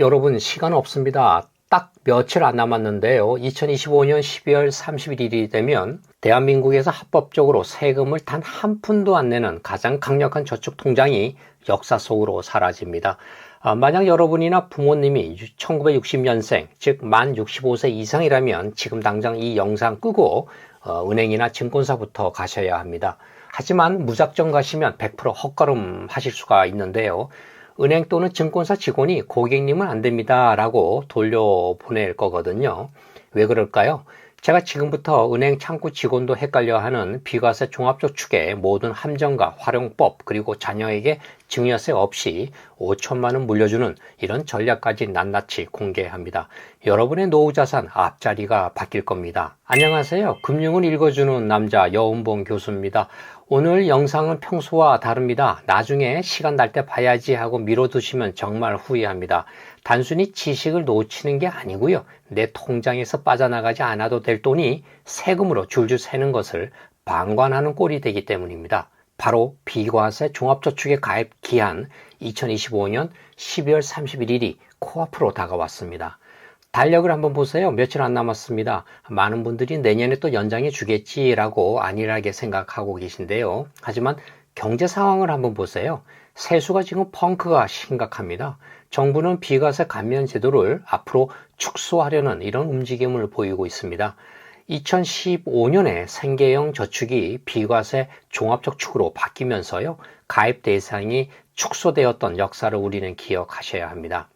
여러분 시간 없습니다. 딱 며칠 안 남았는데요. 2025년 12월 31일이 되면 대한민국에서 합법적으로 세금을 단 한 푼도 안 내는 가장 강력한 저축 통장이 역사 속으로 사라집니다. 아, 만약 여러분이나 부모님이 1960년생, 즉 만 65세 이상이라면 지금 당장 이 영상 끄고 어, 은행이나 증권사부터 가셔야 합니다. 하지만 무작정 가시면 100% 헛걸음 하실 수가 있는데요. 은행 또는 증권사 직원이 고객님은 안 됩니다. 라고 돌려보낼 거거든요. 왜 그럴까요? 제가 지금부터 은행 창구 직원도 헷갈려 하는 비과세 종합저축의 모든 함정과 활용법 그리고 자녀에게 증여세 없이 5천만 원 물려주는 이런 전략까지 낱낱이 공개합니다. 여러분의 노후 자산 앞자리가 바뀔 겁니다. 안녕하세요. 금융을 읽어주는 남자 여운봉 교수입니다. 오늘 영상은 평소와 다릅니다. 나중에 시간 날 때 봐야지 하고 미뤄두시면 정말 후회합니다. 단순히 지식을 놓치는 게 아니고요. 내 통장에서 빠져나가지 않아도 될 돈이 세금으로 줄줄 새는 것을 방관하는 꼴이 되기 때문입니다. 바로 비과세 종합저축의 가입 기한 2025년 12월 31일이 코앞으로 다가왔습니다. 달력을 한번 보세요. 며칠 안 남았습니다. 많은 분들이 내년에 또 연장해 주겠지라고 안일하게 생각하고 계신데요. 하지만 경제 상황을 한번 보세요. 세수가 지금 펑크가 심각합니다. 정부는 비과세 감면 제도를 앞으로 축소하려는 이런 움직임을 보이고 있습니다. 2015년에 생계형 저축이 비과세 종합저축으로 바뀌면서요. 가입 대상이 축소되었던 역사를 우리는 기억하셔야 합니다.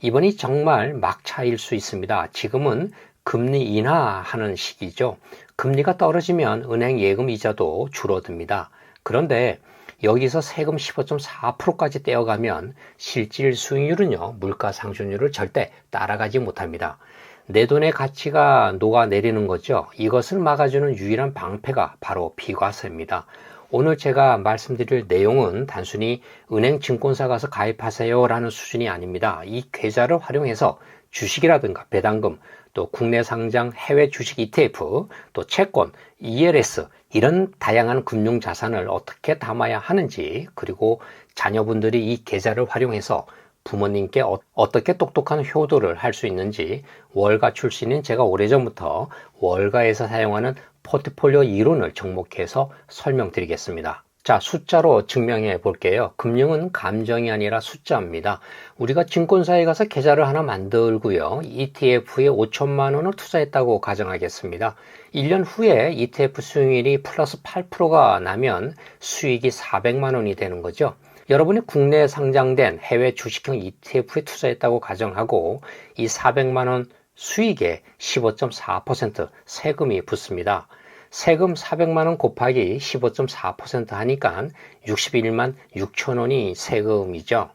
이번이 정말 막차일 수 있습니다. 지금은 금리 인하하는 시기죠. 금리가 떨어지면 은행 예금 이자도 줄어듭니다. 그런데 여기서 세금 15.4%까지 떼어가면 실질 수익률은요, 물가 상승률을 절대 따라가지 못합니다. 내 돈의 가치가 녹아내리는 거죠. 이것을 막아주는 유일한 방패가 바로 비과세입니다. 오늘 제가 말씀드릴 내용은 단순히 은행 증권사 가서 가입하세요 라는 수준이 아닙니다. 이 계좌를 활용해서 주식이라든가 배당금, 또 국내 상장 해외 주식 ETF, 또 채권, ELS 이런 다양한 금융 자산을 어떻게 담아야 하는지 그리고 자녀분들이 이 계좌를 활용해서 부모님께 어, 떻게 똑똑한 효도를 할 수 있는지 월가 출신인 제가 오래전부터 월가에서 사용하는 포트폴리오 이론을 접목해서 설명드리겠습니다. 자, 숫자로 증명해 볼게요. 금융은 감정이 아니라 숫자입니다. 우리가 증권사에 가서 계좌를 하나 만들고요. ETF에 5천만 원을 투자했다고 가정하겠습니다. 1년 후에 ETF 수익률이 플러스 8%가 나면 수익이 400만 원이 되는 거죠. 여러분이 국내에 상장된 해외 주식형 ETF에 투자했다고 가정하고 이 400만 원 수익에 15.4% 세금이 붙습니다. 세금 400만 원 곱하기 15.4% 하니까 61만 6천 원이 세금이죠.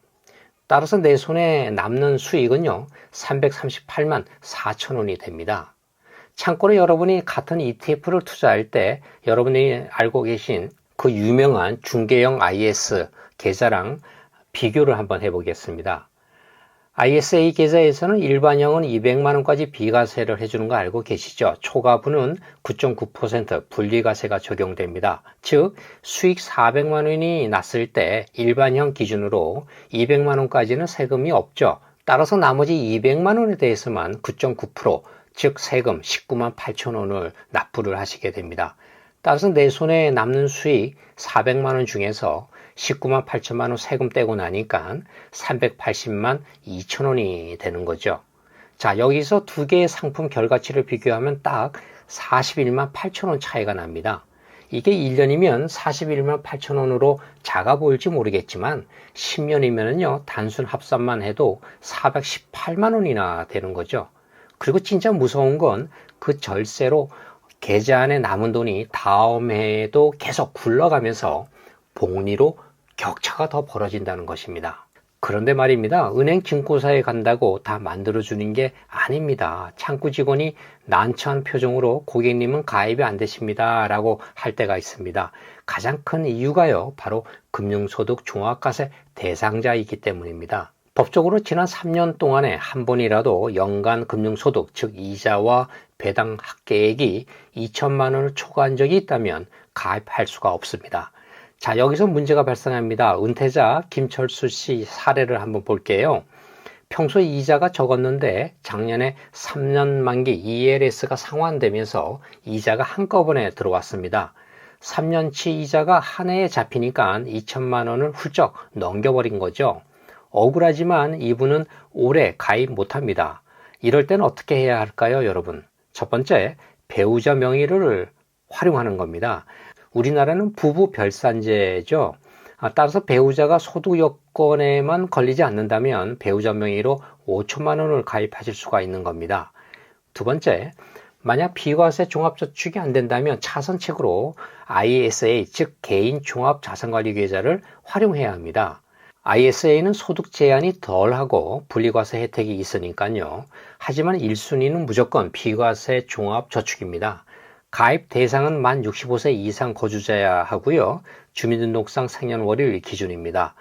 따라서 내 손에 남는 수익은요, 338만 4천 원이 됩니다. 참고로 여러분이 같은 ETF를 투자할 때 여러분이 알고 계신 그 유명한 중개형 IS 계좌랑 비교를 한번 해보겠습니다. ISA 계좌에서는 일반형은 200만원까지 비과세를 해주는 거 알고 계시죠? 초과분은 9.9% 분리과세가 적용됩니다. 즉, 수익 400만원이 났을 때 일반형 기준으로 200만원까지는 세금이 없죠. 따라서 나머지 200만원에 대해서만 9.9%, 즉 세금 19만 8천원을 납부를 하시게 됩니다. 따라서 내 손에 남는 수익 400만원 중에서 19만 8천만 원 세금 떼고 나니까 380만 2천 원이 되는 거죠. 자, 여기서 두 개의 상품 결과치를 비교하면 딱 41만 8천 원 차이가 납니다. 이게 1년이면 41만 8천 원으로 작아 보일지 모르겠지만 10년이면요 단순 합산만 해도 418만 원이나 되는 거죠. 그리고 진짜 무서운 건 그 절세로 계좌 안에 남은 돈이 다음 해에도 계속 굴러가면서 복리로 격차가 더 벌어진다는 것입니다. 그런데 말입니다. 은행 증권사에 간다고 다 만들어주는 게 아닙니다. 창구 직원이 난처한 표정으로 고객님은 가입이 안 되십니다. 라고 할 때가 있습니다. 가장 큰 이유가요. 바로 금융소득 종합과세 대상자이기 때문입니다. 법적으로 지난 3년 동안에 한 번이라도 연간 금융소득, 즉 이자와 배당 합계액이 2천만 원을 초과한 적이 있다면 가입할 수가 없습니다. 자, 여기서 문제가 발생합니다. 은퇴자 김철수 씨 사례를 한번 볼게요. 평소 이자가 적었는데 작년에 3년 만기 ELS가 상환되면서 이자가 한꺼번에 들어왔습니다. 3년치 이자가 한 해에 잡히니까 2천만 원을 훌쩍 넘겨버린 거죠. 억울하지만 이분은 올해 가입 못합니다. 이럴 땐 어떻게 해야 할까요, 여러분? 첫 번째, 배우자 명의를 활용하는 겁니다. 우리나라는 부부 별산제죠. 아, 따라서 배우자가 소득 여건에만 걸리지 않는다면 배우자 명의로 5천만 원을 가입하실 수가 있는 겁니다. 두 번째, 만약 비과세 종합저축이 안 된다면 차선책으로 ISA, 즉 개인 종합 자산관리 계좌를 활용해야 합니다. ISA는 소득 제한이 덜하고 분리과세 혜택이 있으니까요. 하지만 1순위는 무조건 비과세 종합 저축입니다. 가입 대상은 만 65세 이상 거주자야 하고요. 주민등록상 생년월일 기준입니다.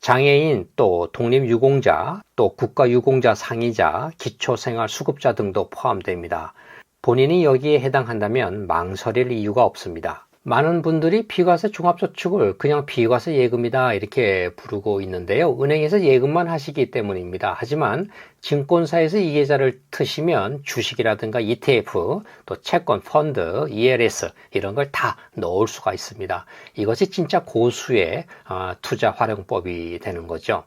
장애인 또 독립유공자 또 국가유공자 상이자 기초생활수급자 등도 포함됩니다. 본인이 여기에 해당한다면 망설일 이유가 없습니다. 많은 분들이 비과세 종합저축을 그냥 비과세 예금이다 이렇게 부르고 있는데요. 은행에서 예금만 하시기 때문입니다. 하지만 증권사에서 이 계좌를 트시면 주식이라든가 ETF, 또 채권, 펀드, ELS 이런 걸 다 넣을 수가 있습니다. 이것이 진짜 고수의 어, 투자 활용법이 되는 거죠.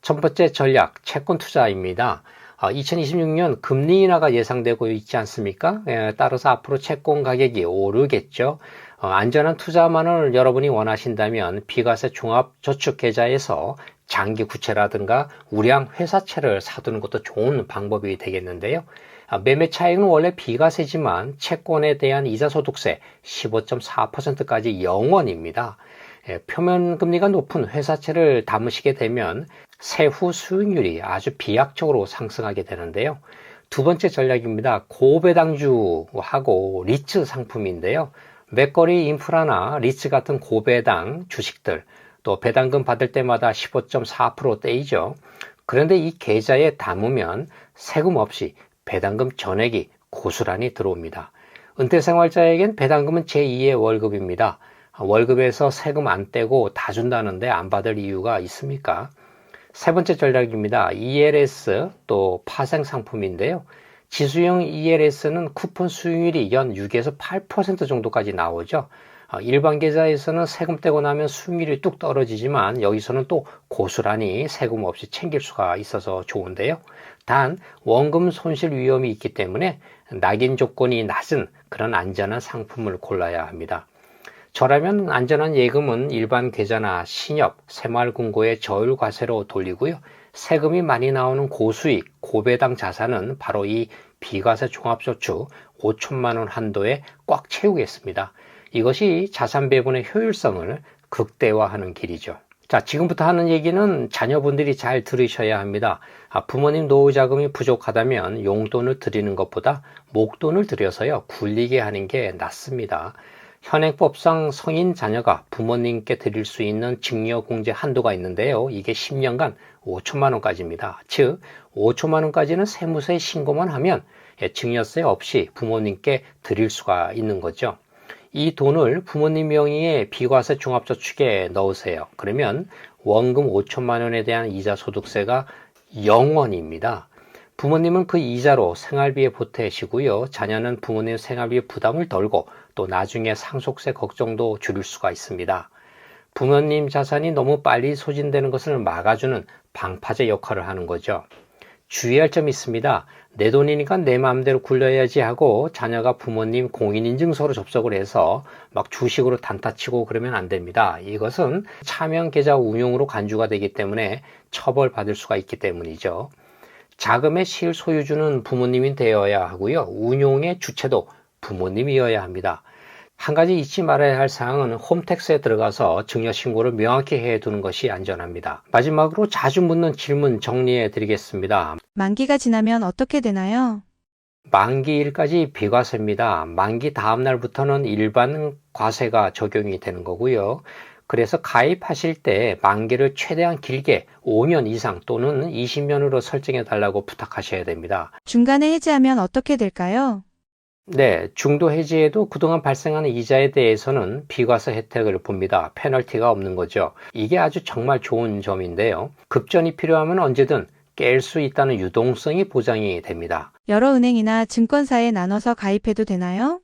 첫 번째 전략, 채권 투자입니다. 2026년 아, 금리 인하가 예상되고 있지 않습니까? 예, 따라서 앞으로 채권 가격이 오르겠죠. 어, 안전한 투자만을 여러분이 원하신다면 비과세 종합저축계좌에서 장기 구체라든가 우량 회사채를 사두는 것도 좋은 방법이 되겠는데요. 아, 매매 차익은 원래 비과세지만 채권에 대한 이자소득세 15.4%까지 0원입니다. 예, 표면 금리가 높은 회사채를 담으시게 되면 세후 수익률이 아주 비약적으로 상승하게 되는데요. 두 번째 전략입니다. 고배당주하고 리츠 상품인데요. 맥거리 인프라나 리츠 같은 고배당 주식들 또 배당금 받을 때마다 15.4% 떼이죠. 그런데 이 계좌에 담으면 세금 없이 배당금 전액이 고스란히 들어옵니다. 은퇴 생활자에겐 배당금은 제2의 월급입니다. 월급에서 세금 안 떼고 다 준다는데 안 받을 이유가 있습니까? 세 번째 전략입니다. ELS 또 파생 상품인데요. 지수형 ELS는 쿠폰 수익률이 연 6에서 8% 정도까지 나오죠. 아, 일반 계좌에서는 세금 떼고 나면 수익률이 뚝 떨어지지만 여기서는 또 고스란히 세금 없이 챙길 수가 있어서 좋은데요. 단 원금 손실 위험이 있기 때문에 낙인 조건이 낮은 그런 안전한 상품을 골라야 합니다. 저라면 안전한 예금은 일반 계좌나 신협, 새마을금고의 저율 과세로 돌리고요. 세금이 많이 나오는 고수익, 고배당 자산은 바로 이 비과세 종합저축 5천만 원 한도에 꽉 채우겠습니다. 이것이 자산 배분의 효율성을 극대화하는 길이죠. 자, 지금부터 하는 얘기는 자녀분들이 잘 들으셔야 합니다. 아, 부모님 노후 자금이 부족하다면 용돈을 드리는 것보다 목돈을 들여서요, 굴리게 하는 게 낫습니다. 현행법상 성인 자녀가 부모님께 드릴 수 있는 증여공제 한도가 있는데요. 이게 10년간 5천만 원까지입니다. 즉 5천만 원까지는 세무서에 신고만 하면 증여세 없이 부모님께 드릴 수가 있는 거죠. 이 돈을 부모님 명의의 비과세 종합저축에 넣으세요. 그러면 원금 5천만 원에 대한 이자 소득세가 0원입니다. 부모님은 그 이자로 생활비에 보태시고요. 자녀는 부모님 생활비 부담을 덜고 또 나중에 상속세 걱정도 줄일 수가 있습니다. 부모님 자산이 너무 빨리 소진되는 것을 막아주는 방파제 역할을 하는 거죠. 주의할 점이 있습니다. 내 돈이니까 내 마음대로 굴려야지 하고 자녀가 부모님 공인인증서로 접속을 해서 막 주식으로 단타치고 그러면 안 됩니다. 이것은 차명 계좌 운용으로 간주가 되기 때문에 처벌받을 수가 있기 때문이죠. 자금의 실소유주는 부모님이 되어야 하고요. 운용의 주체도 부모님이어야 합니다. 한 가지 잊지 말아야 할 사항은 홈택스에 들어가서 증여 신고를 명확히 해 두는 것이 안전합니다. 마지막으로 자주 묻는 질문 정리해 드리겠습니다. 만기가 지나면 어떻게 되나요? 만기일까지 비과세입니다. 만기 다음 날부터는 일반 과세가 적용이 되는 거고요. 그래서 가입하실 때 만기를 최대한 길게 5년 이상 또는 20년으로 설정해 달라고 부탁하셔야 됩니다. 중간에 해지하면 어떻게 될까요? 네, 중도 해지에도 그동안 발생하는 이자에 대해서는 비과세 혜택을 봅니다. 페널티가 없는 거죠. 이게 아주 정말 좋은 점인데요. 급전이 필요하면 언제든 깰 수 있다는 유동성이 보장이 됩니다. 여러 은행이나 증권사에 나눠서 가입해도 되나요?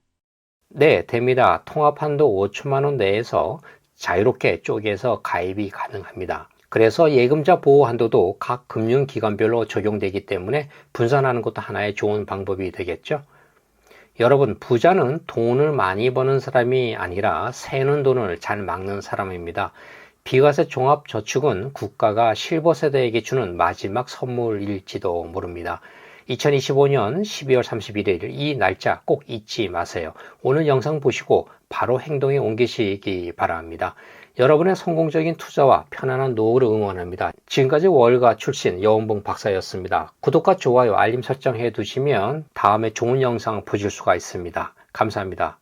네, 됩니다. 통합 한도 5천만 원 내에서 자유롭게 쪼개서 가입이 가능합니다. 그래서 예금자 보호 한도도 각 금융기관별로 적용되기 때문에 분산하는 것도 하나의 좋은 방법이 되겠죠. 여러분, 부자는 돈을 많이 버는 사람이 아니라 새는 돈을 잘 막는 사람입니다. 비과세 종합저축은 국가가 실버 세대에게 주는 마지막 선물일지도 모릅니다. 2025년 12월 31일 이 날짜 꼭 잊지 마세요. 오늘 영상 보시고 바로 행동에 옮기시기 바랍니다. 여러분의 성공적인 투자와 편안한 노후를 응원합니다. 지금까지 월가 출신 여원봉 박사였습니다. 구독과 좋아요, 알림 설정 해 두시면 다음에 좋은 영상 보실 수가 있습니다. 감사합니다.